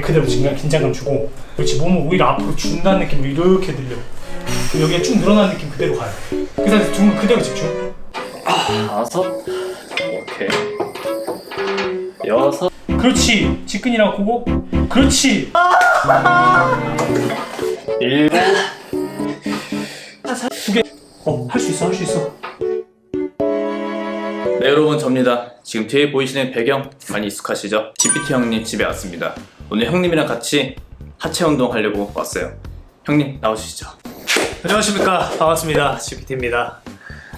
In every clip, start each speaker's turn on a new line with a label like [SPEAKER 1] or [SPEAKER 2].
[SPEAKER 1] 그대로 긴장, 긴장감 주고 그렇지 몸을 오히려 앞으로 준다는 느낌으로 이렇게 늘려. 그리고 여기에 쭉 늘어나는 느낌 그대로 가요. 그 상태에서 등을 그대로 집중.
[SPEAKER 2] 다섯? 오케이. 여섯?
[SPEAKER 1] 그렇지 직근이랑 고고. 그렇지.
[SPEAKER 2] 일곱
[SPEAKER 1] 어할 수 있어 할 수 있어.
[SPEAKER 2] 네 여러분 접니다. 지금 뒤에 보이시는 배경 많이 익숙하시죠? GPT 형님 집에 왔습니다 오늘 형님이랑 같이 하체 운동 하려고 왔어요. 형님 나오시죠.
[SPEAKER 1] 안녕하십니까. 반갑습니다. GPT입니다.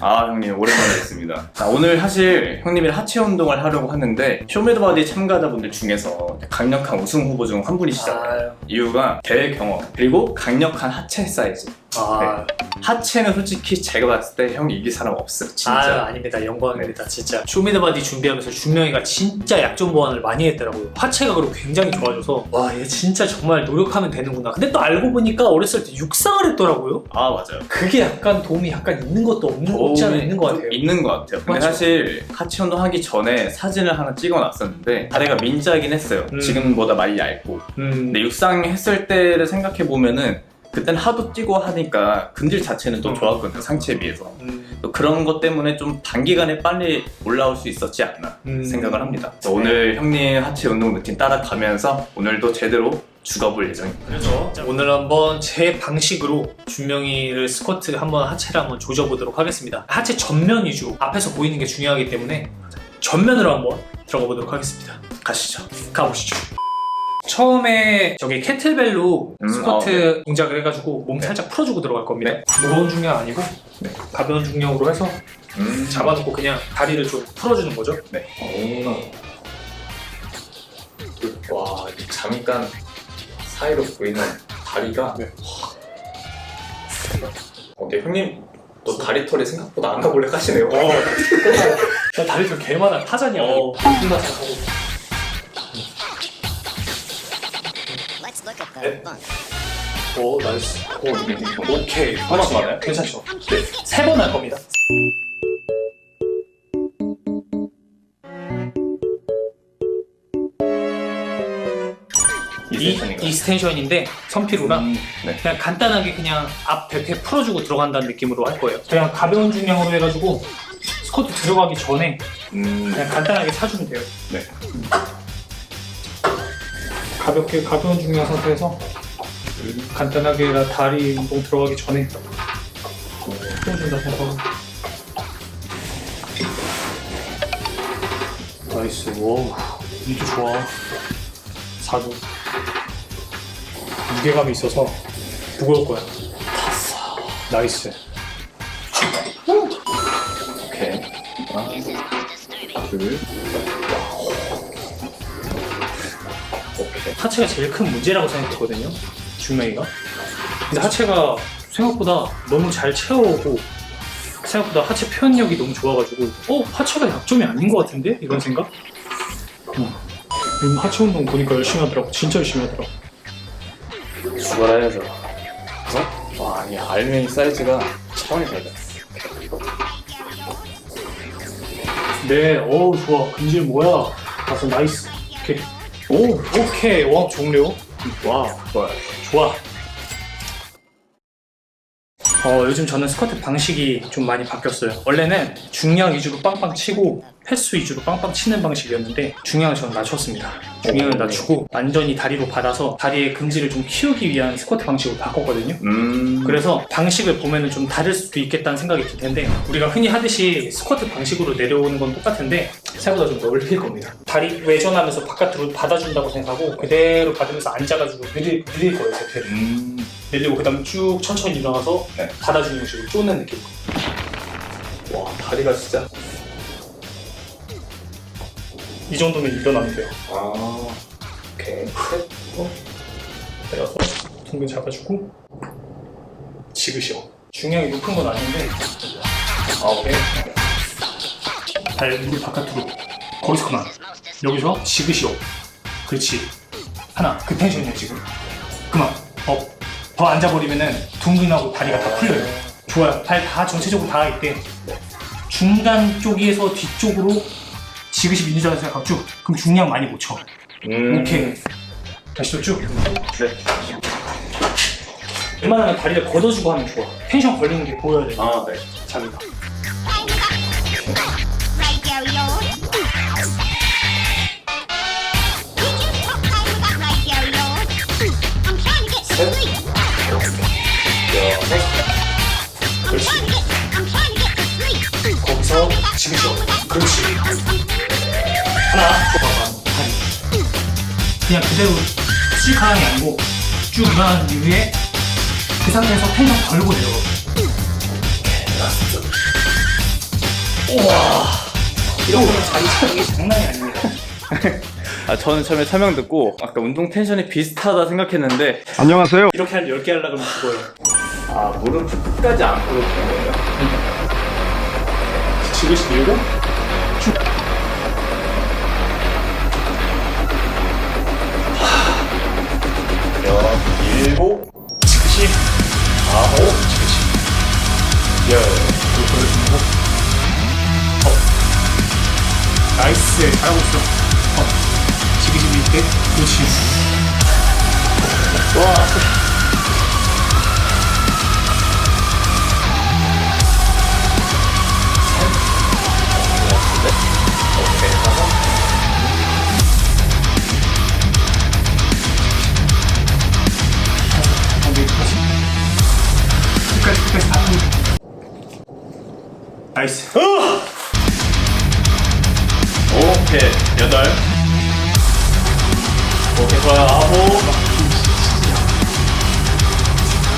[SPEAKER 2] 아 형님 오랜만에 뵙습니다. 자, 오늘 사실 형님이랑 하체 운동을 하려고 하는데 쇼메더바디 참가자분들 중에서 강력한 우승 후보 중 한 분이시잖아요. 이유가 대회 경험 그리고 강력한 하체 사이즈
[SPEAKER 1] 아,
[SPEAKER 2] 하체는 솔직히 제가 봤을 때 형이 이길 사람 없어요 진짜 네.
[SPEAKER 1] 아 아닙니다 영광입니다 진짜 쇼미더바디 준비하면서 준명이가 진짜 약점 보완을 많이 했더라고요 하체가 그리고 굉장히 좋아져서 와 얘 진짜 정말 노력하면 되는구나 근데 또 알고 보니까 어렸을 때 육상을 했더라고요
[SPEAKER 2] 아 맞아요
[SPEAKER 1] 그게 약간 도움이 약간 있는 것도 없는 없지 않아 있는 것 같아요
[SPEAKER 2] 있는 것 같아요. 근데
[SPEAKER 1] 맞죠?
[SPEAKER 2] 사실 하체 운동 하기 전에 사진을 하나 찍어놨었는데 다리가 민자긴 했어요.
[SPEAKER 1] 음.
[SPEAKER 2] 지금보다 많이 얇고.
[SPEAKER 1] 음,
[SPEAKER 2] 근데 육상 했을 때를 생각해 보면은 그때는 하도 뛰고 하니까 근질 자체는 좀
[SPEAKER 1] 음.
[SPEAKER 2] 좋았거든요. 상체에 비해서.
[SPEAKER 1] 음,
[SPEAKER 2] 또 그런 것 때문에 좀 단기간에 빨리 올라올 수 있었지 않나
[SPEAKER 1] 음.
[SPEAKER 2] 생각을 합니다. 그래서 오늘 형님 하체 운동 루틴 따라가면서 오늘도 제대로 죽어볼 예정입니다.
[SPEAKER 1] 그래서 오늘 한번 제 방식으로 준명이를 스쿼트 한번 하체를 한번 조져보도록 하겠습니다 하체 전면 위주로 앞에서 보이는 게 중요하기 때문에 전면으로 한번 들어가 보도록 하겠습니다
[SPEAKER 2] 가시죠.
[SPEAKER 1] 가보시죠. 처음에 저기 캐틀벨로
[SPEAKER 2] 음,
[SPEAKER 1] 스쿼트
[SPEAKER 2] 어,
[SPEAKER 1] 동작을 해가지고 몸 살짝 풀어주고 들어갈 겁니다.
[SPEAKER 2] 네.
[SPEAKER 1] 무거운 중량 아니고 가벼운 중량으로 해서
[SPEAKER 2] 음.
[SPEAKER 1] 잡아놓고 그냥 다리를 좀 풀어주는 거죠.
[SPEAKER 2] 네. 와, 잠깐 사이로 보이는 다리가.
[SPEAKER 1] 네.
[SPEAKER 2] 어, 네, 형님 또 다리 털이 생각보다 안 가볼래 하시네요.
[SPEAKER 1] 어, 나 다리 좀 개만한 타잔이야.
[SPEAKER 2] 어.
[SPEAKER 1] 힘나 잘 하고.
[SPEAKER 2] 네.
[SPEAKER 3] bunk.
[SPEAKER 1] 오 나이스.
[SPEAKER 2] 오,
[SPEAKER 1] 오케이.
[SPEAKER 2] 한번 더 하나요?
[SPEAKER 1] 괜찮죠? 세번 할 겁니다. 이? 이스텐션인데 선피로랑
[SPEAKER 2] 음, 네.
[SPEAKER 1] 그냥 간단하게 그냥 앞 백회 풀어주고 들어간다는 느낌으로 할 거예요. 그냥 가벼운 중량으로 해가지고 스쿼트 들어가기 전에
[SPEAKER 2] 음,
[SPEAKER 1] 그냥 간단하게 차주면 돼요.
[SPEAKER 2] 네.
[SPEAKER 1] 가볍게 가벼운 중량 상태에서 간단하게 나 다리 운동 들어가기 전에 풀어준다 생각하고. 나이스. 와우 이도 좋아. 4도 무게감이 있어서 무거울 거야. 나이스.
[SPEAKER 2] 오케이. 하나, 둘. 오케이.
[SPEAKER 1] 하체가 제일 큰 문제라고 생각했거든요 중명이가 근데 하체가 생각보다 너무 잘 채워오고 생각보다 하체 표현력이 너무 좋아가지고 어? 하체가 약점이 아닌 것 같은데? 이런 생각? 어. 요즘 하체 운동 보니까 열심히 하더라고 진짜 열심히 하더라고
[SPEAKER 2] 죽어라 해야죠. 어? 와, 이 알맹이 사이즈가 차원이 다르다.
[SPEAKER 1] 네 어우 좋아 근질 뭐야 가서 나이스 오케이 오 오케이 와 종료
[SPEAKER 2] 와, 좋아요.
[SPEAKER 1] 좋아. 어, 요즘 저는 스쿼트 방식이 좀 많이 바뀌었어요. 원래는 중량 위주로 빵빵 치고 횟수 위주로 빵빵 치는 방식이었는데 중량을 저는 낮췄습니다. 중량을
[SPEAKER 2] 오.
[SPEAKER 1] 낮추고 완전히 다리로 받아서 다리의 금지를 좀 키우기 위한 스쿼트 방식으로 바꿨거든요.
[SPEAKER 2] 음,
[SPEAKER 1] 그래서 방식을 보면은 좀 다를 수도 있겠다는 생각이 들 텐데 우리가 흔히 하듯이 스쿼트 방식으로 내려오는 건 똑같은데 생각보다 좀 넓힐 겁니다. 다리 외전하면서 바깥으로 받아준다고 생각하고 그대로 받으면서 앉아가지고 늘릴, 늘릴 거예요, 세트를.
[SPEAKER 2] 음,
[SPEAKER 1] 늘리고 그 다음 쭉 천천히 일어나서
[SPEAKER 2] 네.
[SPEAKER 1] 받아주는 식으로 쪼는 느낌.
[SPEAKER 2] 와, 다리가 진짜.
[SPEAKER 1] 이 정도면 일어나면 돼요.
[SPEAKER 2] 아, 오케이. 셋.
[SPEAKER 1] 내려서 둥근 잡아주고 지그시오. 중량이 높은 건 아닌데
[SPEAKER 2] 아, 오케이.
[SPEAKER 1] 발 무릎 바깥으로 거기서 그만 여기서 지그시오 그렇지 하나 그 텐션이야 지금 그만 업 더 앉아버리면은 둥근하고 다리가 다 풀려요 좋아요 발 다 전체적으로 다 있대 중간 쪽에서 뒤쪽으로 지그시 생각하고 쭉 그럼 중량 많이 못 쳐
[SPEAKER 2] 음,
[SPEAKER 1] 오케이 다시 또 쭉.
[SPEAKER 2] 네.
[SPEAKER 1] 웬만하면 다리를 걷어주고 하면 좋아. 텐션 걸리는 게 보여야 돼.
[SPEAKER 2] 아, 네.
[SPEAKER 1] 자기가. 그대로 씩 하는 게 아니고 쭉 일어난 이후에 그 상태에서 텐션 걸고 내려가. 우와. 이런 거는 차는 게 장난이 아닙니다.
[SPEAKER 2] 아, 저는 처음에 설명 듣고 아까 운동 텐션이 비슷하다 생각했는데
[SPEAKER 4] 안녕하세요.
[SPEAKER 1] 이렇게 한 10개 하려고 하면 죽어요.
[SPEAKER 2] 아, 무릎을 끝까지 안 꿇어주는 거예요?
[SPEAKER 1] 지그시 밀고 15,
[SPEAKER 2] 10, 15, 10,
[SPEAKER 1] 10.
[SPEAKER 2] 그렇습니다. 어.
[SPEAKER 1] 나이스. 잘하고 있어. 어. 지그시 밑에. 그렇지. 와. 나이스.
[SPEAKER 2] 오케이, 여덟. 오케이, 좋아요. 아홉.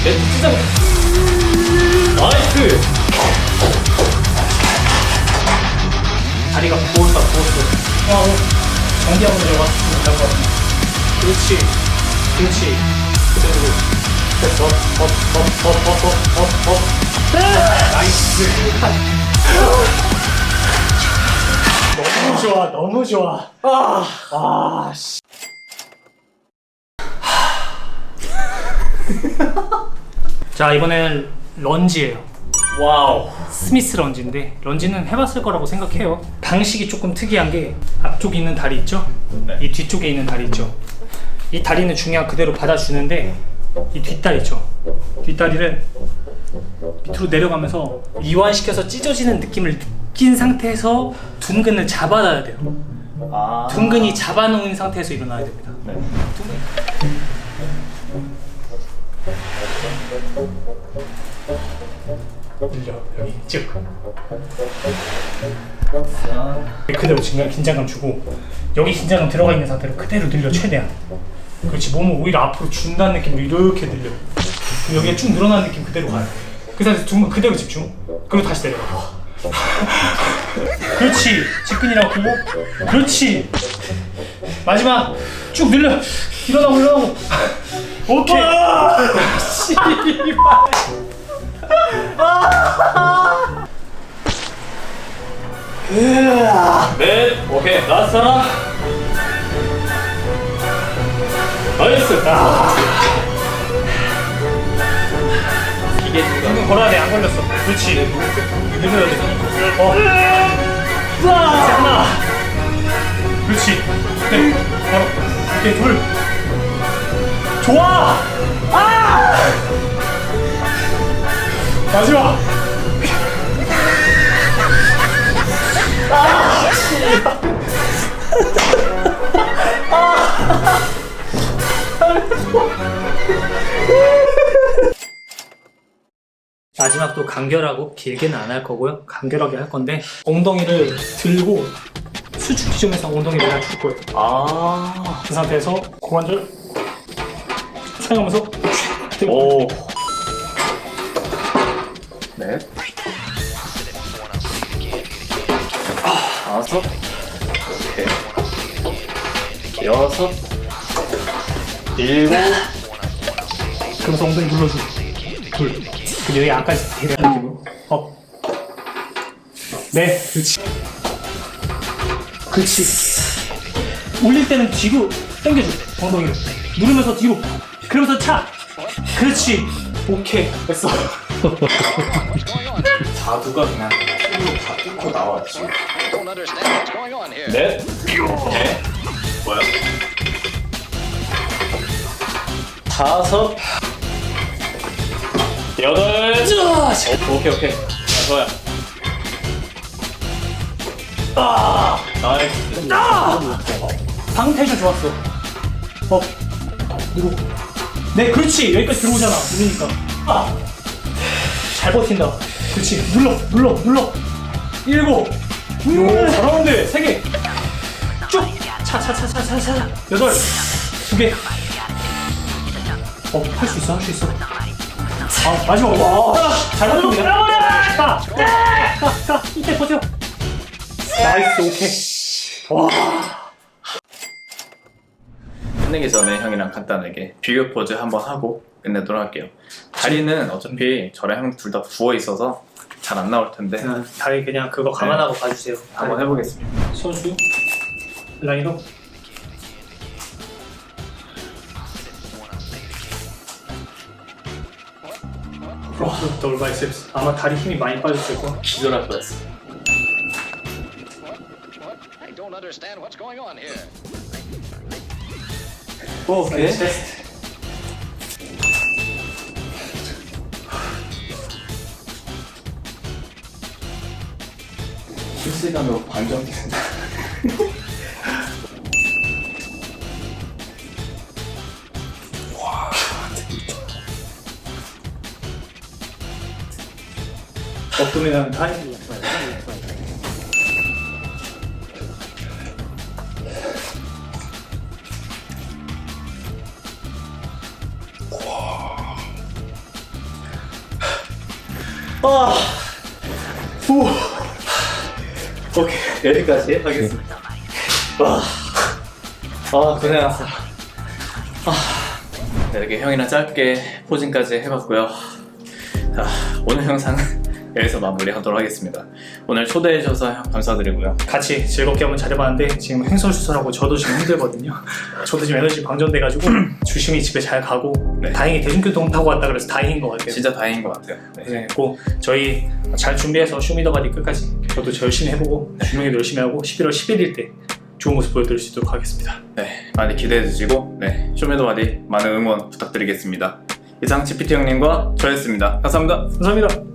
[SPEAKER 2] 넷, 찢어. 나이스!
[SPEAKER 1] 다리가 부었다 부었어 어, 어. 못할 것 같아 그렇지 그렇지 그대로 됐어 업업 업 업 업 업 업 나이스 너무 좋아 너무 좋아 아, 씨. 자 이번엔 런지예요
[SPEAKER 2] 와우.
[SPEAKER 1] 스미스 런지인데 런지는 해봤을 거라고 생각해요. 방식이 조금 특이한 게 앞쪽에 있는 다리 있죠?
[SPEAKER 2] 네.
[SPEAKER 1] 이 뒤쪽에 있는 다리 있죠? 이 다리는 중량 그대로 받아주는데 이 뒷다리 있죠? 뒷다리를 밑으로 내려가면서 이완시켜서 찢어지는 느낌을 느낀 상태에서 둔근을 잡아놔야 돼요.
[SPEAKER 2] 아.
[SPEAKER 1] 둔근이 잡아놓은 상태에서 일어나야 됩니다.
[SPEAKER 2] 네.
[SPEAKER 1] 늘려 여기 쭉 그대로 긴장, 긴장감 주고 여기 긴장감 들어가 있는 상태로 그대로 늘려 최대한 그렇지 몸을 오히려 앞으로 준다는 느낌으로 이렇게 늘려 여기에 쭉 늘어나는 느낌 그대로 가요 그 상태에서 두 그대로 집중 그리고 다시 내려가 그렇지 직근이라고 보고 그렇지 마지막 쭉 늘려 일어나고 일어나고 오케이
[SPEAKER 2] 넷. 오케이, 라스트 하나. 나이스.
[SPEAKER 1] 아. 걸어야 돼, 안 걸렸어. 그렇지. 늘려야 돼. 어. 이제 하나. 그렇지. 네. 바로. 오케이, 둘. 좋아! 아! 마지막! 마지막 또 간결하고 길게는 안 할 거고요. 간결하게 할 건데 엉덩이를 들고 수축 지점에서 엉덩이를 그냥 줄 거예요.
[SPEAKER 2] 아.
[SPEAKER 1] 그 상태에서 고관절 사용하면서 들고
[SPEAKER 2] 오. 넷. 다섯. 오케이. 여섯. 일곱.
[SPEAKER 1] 그러면서 엉덩이 눌러주고 둘 그리고 여기 안까지 느낌으로 업 네, 그렇지. 그렇지. 올릴 때는 뒤로 당겨줘. 엉덩이를 누르면서 뒤로. 그러면서 차. 그렇지. 오케이. 됐어.
[SPEAKER 2] 자두가 그냥 힘으로 다 뚫고
[SPEAKER 5] here.
[SPEAKER 2] 넷. 오케이. 뭐야? 다섯 여덟 오, 오케이 오케이 아, 좋아요 아 나이스
[SPEAKER 1] 방 텐션 좋았어. 어, 누구? 네, 그렇지. 여기까지 들어오잖아. 누르니까. 아, 잘 버틴다. 그렇지. 눌러, 눌러, 눌러. 일곱. 오, 잘하는데. 세 개. 쭉. 차, 차, 차, 차, 차, 차. 여덟. 두 개. 어, 할 수 있어, 할 수 있어. 아, 마지막. 와, 잘 버틴다. 가, 가, 가. 이때 버텨. 나이스, 오케이. 와.
[SPEAKER 2] 끝내기 전에 형이랑 간단하게 비교 포즈 한번 하고 끝내도록 할게요 다리는 어차피 저랑 형 둘 다 부어 있어서 잘 안 나올 텐데
[SPEAKER 1] 네, 다리 그냥 그거 감안하고 봐주세요.
[SPEAKER 2] 한번 해보겠습니다
[SPEAKER 1] 선수 라인업 프론트 더블 바이셉스. 아마 다리 힘이 많이 빠졌을 거야.
[SPEAKER 2] 기절할 뻔했어.
[SPEAKER 4] I don't understand what's going on here.
[SPEAKER 2] 오케이
[SPEAKER 1] 테스트.
[SPEAKER 2] 실시간으로 반전된다
[SPEAKER 1] 어프면 타임
[SPEAKER 2] 아, 후, 오케이 여기까지 하겠습니다. 와, 아 고생했어. 아, 네, 이렇게 형이랑 짧게 포징까지 해봤고요. 자, 오늘 영상은 여기서 마무리하도록 하겠습니다. 오늘 초대해 주셔서 형 감사드리고요.
[SPEAKER 1] 같이 즐겁게 한번 잘해봤는데 지금 행설수설하고 저도 지금 힘들거든요 저도 지금 에너지 방전돼가지고 조심히 집에 잘 가고
[SPEAKER 2] 네.
[SPEAKER 1] 다행히 대중교통 타고 왔다 그래서 다행인 것 같아요
[SPEAKER 2] 진짜 다행인 것 같아요. 네.
[SPEAKER 1] 고생했고 저희 잘 준비해서 쇼미더바디 끝까지 저도 저 열심히 해보고 준영이도 열심히 하고 11월 11일 때 좋은 모습 보여드릴 수 있도록 하겠습니다.
[SPEAKER 2] 네, 많이 기대해 주시고 네, 쇼미더바디 많은 응원 부탁드리겠습니다. 이상 GPT 형님과 저였습니다. 감사합니다.
[SPEAKER 1] 감사합니다.